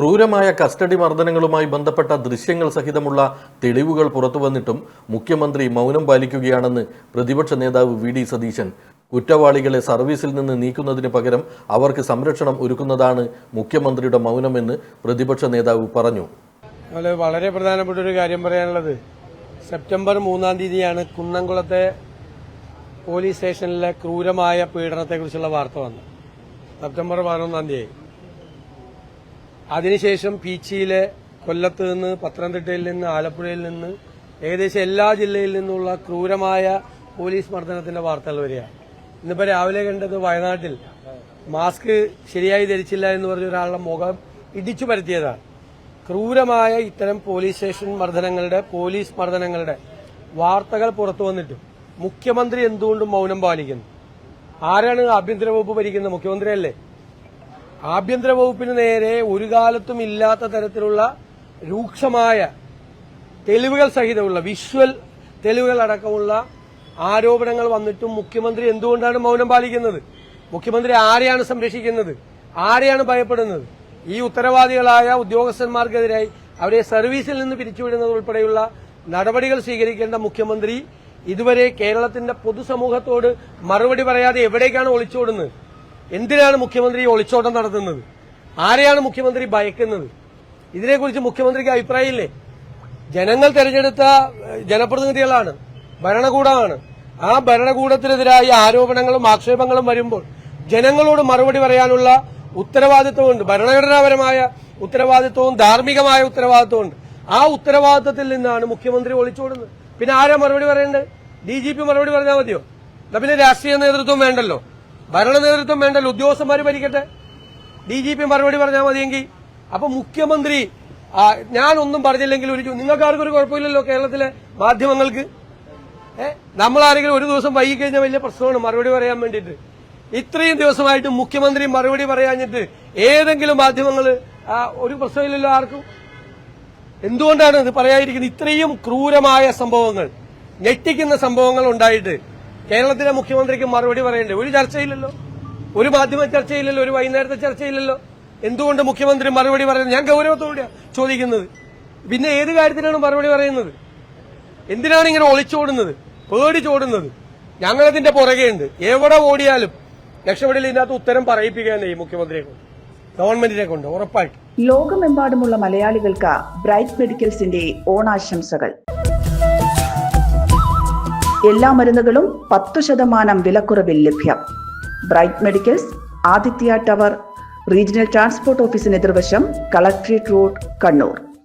ക്രൂരമായ കസ്റ്റഡി മർദ്ദനങ്ങളുമായി ബന്ധപ്പെട്ട ദൃശ്യങ്ങൾ സഹിതമുള്ള തെളിവുകൾ പുറത്തുവന്നിട്ടും മുഖ്യമന്ത്രി മൗനം പാലിക്കുകയാണെന്ന് പ്രതിപക്ഷ നേതാവ് വി ഡി സതീശൻ. കുറ്റവാളികളെ സർവീസിൽ നിന്ന് നീക്കുന്നതിന് പകരം അവർക്ക് സംരക്ഷണം ഒരുക്കുന്നതാണ് മുഖ്യമന്ത്രിയുടെ മൗനമെന്ന് പ്രതിപക്ഷ നേതാവ് പറഞ്ഞു. വളരെ പ്രധാനപ്പെട്ട ഒരു കാര്യം പറയാനുള്ളത്. സെപ്റ്റംബർ മൂന്നാം തീയതിയാണ് കുന്നംകുളത്തെ പോലീസ് സ്റ്റേഷനിലെ ക്രൂരമായ പീഡനത്തെക്കുറിച്ചുള്ള വാർത്ത വന്നത്. സെപ്റ്റംബർ പതിനൊന്നാം തീയതി. അതിനുശേഷം പീച്ചിയിലെ കൊല്ലത്ത് നിന്ന് പത്തനംതിട്ടയിൽ നിന്ന് ആലപ്പുഴയിൽ നിന്ന് ഏകദേശം എല്ലാ ജില്ലയിൽ നിന്നുള്ള ക്രൂരമായ പോലീസ് മർദ്ദനത്തിന്റെ വാർത്തകൾ വരികയാണ് ഇന്നിപ്പോ രാവിലെ കണ്ടത് വയനാട്ടിൽ. മാസ്ക് ശരിയായി ധരിച്ചില്ല എന്ന് പറഞ്ഞ ഒരാളുടെ മുഖം ഇടിച്ചു പരത്തിയതാണ്. ക്രൂരമായ ഇത്തരം പോലീസ് സ്റ്റേഷൻ മർദ്ദനങ്ങളുടെ പോലീസ് മർദ്ദനങ്ങളുടെ വാർത്തകൾ പുറത്തു വന്നിട്ടും മുഖ്യമന്ത്രി എന്തുകൊണ്ടും മൗനം പാലിക്കുന്നു? ആരാണ് ആഭ്യന്തര വകുപ്പ് ഭരിക്കുന്നത്? മുഖ്യമന്ത്രിയല്ലേ? ആഭ്യന്തര വകുപ്പിന് നേരെ ഒരു കാലത്തും ഇല്ലാത്ത തരത്തിലുള്ള രൂക്ഷമായ തെളിവുകൾ സഹിതമുള്ള വിഷ്വൽ തെളിവുകൾ അടക്കമുള്ള ആരോപണങ്ങൾ വന്നിട്ടും മുഖ്യമന്ത്രി എന്തുകൊണ്ടാണ് മൗനം പാലിക്കുന്നത്? മുഖ്യമന്ത്രി ആരെയാണ് സംരക്ഷിക്കുന്നത്? ആരെയാണ് ഭയപ്പെടുന്നത്? ഈ ഉത്തരവാദികളായ ഉദ്യോഗസ്ഥന്മാർക്കെതിരായി അവരെ സർവീസിൽ നിന്ന് പിരിച്ചുവിടുന്നത് ഉൾപ്പെടെയുള്ള നടപടികൾ സ്വീകരിക്കേണ്ട മുഖ്യമന്ത്രി ഇതുവരെ കേരളത്തിന്റെ പൊതുസമൂഹത്തോട് മറുപടി പറയാതെ എവിടേക്കാണ് ഒളിച്ചോടുന്നത്? എന്തിനാണ് മുഖ്യമന്ത്രി ഒളിച്ചോട്ടം നടത്തുന്നത്? ആരെയാണ് മുഖ്യമന്ത്രി ഭയക്കുന്നത്? ഇതിനെക്കുറിച്ച് മുഖ്യമന്ത്രിക്ക് അഭിപ്രായമില്ലേ? ജനങ്ങൾ തെരഞ്ഞെടുത്ത ജനപ്രതിനിധികളാണ് ഭരണകൂടമാണ്. ആ ഭരണകൂടത്തിനെതിരായ ആരോപണങ്ങളും ആക്ഷേപങ്ങളും വരുമ്പോൾ ജനങ്ങളോട് മറുപടി പറയാനുള്ള ഉത്തരവാദിത്വമുണ്ട്. ഭരണഘടനാപരമായ ഉത്തരവാദിത്വവും ധാർമ്മികമായ ഉത്തരവാദിത്വമുണ്ട്. ആ ഉത്തരവാദിത്വത്തിൽ നിന്നാണ് മുഖ്യമന്ത്രി ഒളിച്ചോടുന്നത്. പിന്നെ ആരാ മറുപടി പറയേണ്ടത്? ഡി മറുപടി പറഞ്ഞാൽ മതിയോ? പിന്നെ രാഷ്ട്രീയ നേതൃത്വം വേണ്ടല്ലോ. ഭരണ നേതൃത്വം വേണ്ടല്ലോ ഉദ്യോഗസ്ഥന്മാർ ഭരിക്കട്ടെ. ഡി ജി പി മറുപടി പറഞ്ഞാൽ മതിയെങ്കിൽ. അപ്പൊ മുഖ്യമന്ത്രി ഞാനൊന്നും പറഞ്ഞില്ലെങ്കിൽ ഒരു നിങ്ങൾക്ക് ആർക്കും ഒരു കുഴപ്പമില്ലല്ലോ കേരളത്തിലെ മാധ്യമങ്ങൾക്ക്. നമ്മൾ ആരെങ്കിലും ഒരു ദിവസം വൈകി കഴിഞ്ഞാൽ വലിയ പ്രശ്നമാണ് മറുപടി പറയാൻ വേണ്ടിയിട്ട്. ഇത്രയും ദിവസമായിട്ട് മുഖ്യമന്ത്രി മറുപടി പറയാഞ്ഞിട്ട് ഏതെങ്കിലും മാധ്യമങ്ങൾ ഒരു പ്രശ്നമില്ലല്ലോ ആർക്കും. എന്തുകൊണ്ടാണ് ഇത് പറയാതിരിക്കുന്നത്? ഇത്രയും ക്രൂരമായ സംഭവങ്ങൾ ഞെട്ടിക്കുന്ന സംഭവങ്ങൾ ഉണ്ടായിട്ട് കേരളത്തിലെ മുഖ്യമന്ത്രിക്ക് മറുപടി പറയണ്ടേ? ഒരു ചർച്ചയില്ലല്ലോ. ഒരു മാധ്യമ ചർച്ചയില്ലല്ലോ. ഒരു വൈകുന്നേരത്തെ ചർച്ചയില്ലല്ലോ. എന്തുകൊണ്ട് മുഖ്യമന്ത്രി മറുപടി പറയുന്നത്? ഞാൻ ഗൗരവത്തോടെയാണ് ചോദിക്കുന്നത്. പിന്നെ ഏത് കാര്യത്തിനാണ് മറുപടി പറയുന്നത്? എന്തിനാണ് ഇങ്ങനെ ഒളിച്ചോടുന്നത്? പേടിച്ചോടുന്നത് ഞങ്ങളതിന്റെ പുറകെയുണ്ട്. എവിടെ ഓടിയാലും രക്ഷപ്പെടലിൽ ഇതിനകത്ത് ഉത്തരം പറയിപ്പിക്കാൻ ഈ മുഖ്യമന്ത്രിയെ കൊണ്ട്. ഗവൺമെന്റിനെ കൊണ്ട് ഉറപ്പായിട്ട്. ലോകമെമ്പാടുമുള്ള മലയാളികൾക്ക് ബ്രൈറ്റ് മെഡിക്കൽസിന്റെ ഓണാശംസകൾ. എല്ലാ മരുന്നുകളും പത്തു ശതമാനം വിലക്കുറവിൽ ലഭ്യം. Bright medicals Aditya tower regional transport ഓഫീസിന് എതിർവശം കളക്ട്രേറ്റ് റോഡ് കണ്ണൂർ.